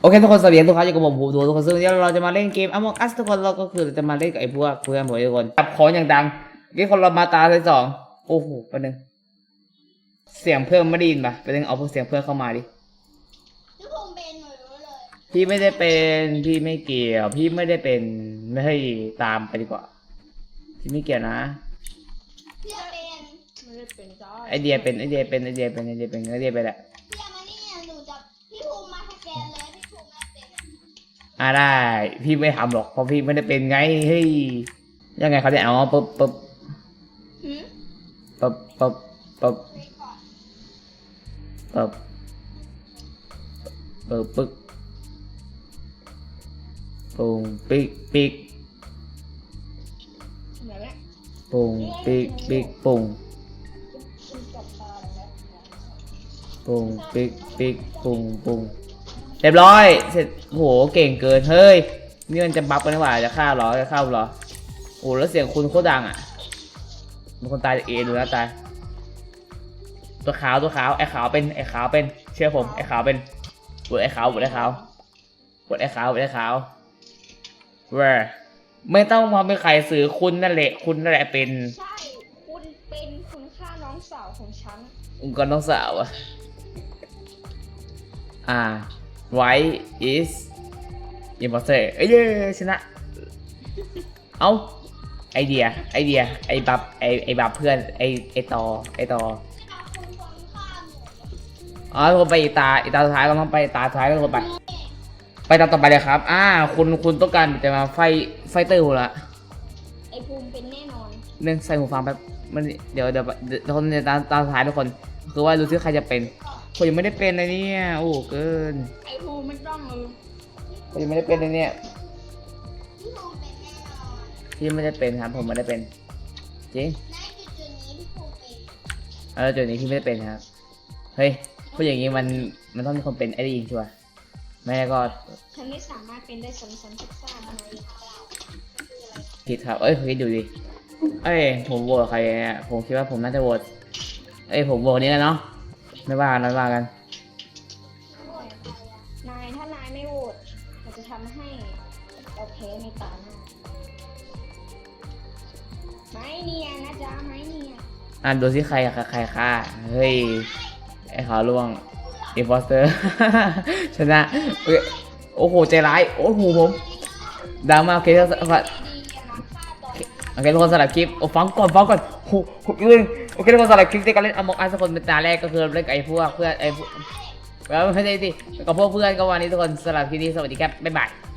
โอเคทุกคนสวัสดีทุกคนอยู่กับผมภูมิดูทุกคนซึ่งวันนี้เราจะมาเล่นเกม Among Us ทุกคนเราก็คือจะมาเล่นกับไอ้พวกเพื่อนผมทุกคนจับของอย่างดังนี่คนเรามาตาที่สองโอ้โหแป๊บนึงเสียงเพื่อนไม่ได้ยินปะไปนึงเอาเสียงเพื่อนเข้ามาดิพี่ภูมิเป็นหนูรู้เลยพี่ไม่ได้เป็นพี่ไม่เกี่ยว พี่ไม่ได้เป็นไม่ให้ตามไปดีกว่า พี่ไม่เกี่ยวนะพี่เป็นไม่ได้เป็นจ้าไอเดียเป็นไอเดียเป็นไอเดียเป็นไอเดียเป็นไอเดียเป็นแหละ พี่เอามานี่หนูจะพี่ภูมิมาสแกนเลยพี่ภูมิไม่เป็น อ่าได้ พี่ไม่ทำหรอกเพราะพี่ไม่ได้เป็นไงเฮ้ยยังไงเขาจะเอาปุ๊บปุ๊บหืมปุ๊บปุ๊บปุ๊บปุ๊บปุ๊บปึ๊กปุ่งปิ๊กปิ๊กไหนแม่ปุ่งปิ๊กปิ๊กปุ่งปุ่งปิ๊กปิ๊กปุ่งปุ่ง เรียบร้อย เสร็จโหเก่งเกิน เฮ้ย นี่มันจะบัฟกันหรือเปล่าจะฆ่าเหรอ จะฆ่าเหรอ โอ้แล้วเสียงคุณโคตรดังอะมันคนตายจากเอดูแล้วตาย ตัวขาวตัวขาว ไอ้ขาวเป็น ไอ้ขาวเป็น เชื่อผม ไอ้ขาวเป็นบดไอ้ขาวบดไอ้ขาวบดไอ้ขาวบดไอ้ขาวเว้ยไม่ต้องมาเป็นใครสื่อคุณนั่นแหละ คุณนั่นแหละเป็น ใช่ คุณเป็นคุณค่าน้องสาวของฉัน องค์กรน้องสาวอะอ่า white is imposter เอ้ยเย้ชนะ เอาไอเดีย ไอเดีย ไอบับไอไอบับเพื่อน ไอไอตอไอตอเอาคุณคนข้ามหนูอ๋อทุกคนไปอีกตาอีกตาสุดท้ายก็ต้องไปตาสุดท้ายก็ทุกคนไป ไปตามต่อไปเลยครับ อ่า คุณคุณต้องการจะมาไฟไฟเตอร์หูละไอ้ภูมิเป็นแน่นอนเนื่องใส่หูฟังแป๊บมันเดี๋ยวเดี๋ยวเดี๋ยวทุกคนในตาตาสุดท้ายทุกคน คือว่าดูซิใครจะเป็น ผมยังไม่ได้เป็นเลยเนี่ย โอ้เกินไอ้ภูมิไม่ต้องเออผมยังไม่ได้เป็นเลยเนี่ยพี่ภูมิเป็นแน่นอนพี่ไม่ได้เป็นครับ ผมไม่ได้เป็น จริงในจุดๆนี้พี่ภูมิเป็นแล้วจุดนี้พี่ไม่ได้เป็นครับ เฮ้ยพูดอย่างนี้มันมันต้องมีคนเป็นไอ้ได้ยินชัวร์ไม่งั้นก็ฉันไม่สามารถเป็นได้ซ้ำๆซักๆอะไรผิดครับ เอ้ยคิดดูดิ เอ้ยผมโหวตใครเนี่ยผมคิดว่าผมน่าจะโหวตเอ้ยผมโหวตนี้กันเนาะ ไม่ว่ากันไม่ว่ากัน นายถ้านายไม่โหวตเราจะทำให้เราแพ้ในตาหน้าไม่เนียนนะจ๊ะไม่เนียนอะดูสิใครอะใครฆ่าเฮ้ย ไอ้ขาวล่วงอินฟอสเตอร์ ชนะโอเคโอ้โห ใจร้าย โอ้โหผมดราม่าโอเคทุก โอเคทุกคนสำหรับคลิปโอ้ฟังก่อนฟังก่อนโอ้โหยืนโอเคทุกคนสำหรับคลิปที่การเล่นอมองอัสคนเป็นตาแรกก็คือเล่นกับไอ้พวกเพื่อนไอ้พวกแล้วไม่ใช่สิกับพวกเพื่อนก็วันนี้ทุกคนสำหรับคลิปนี้สวัสดีครับบ๊ายบาย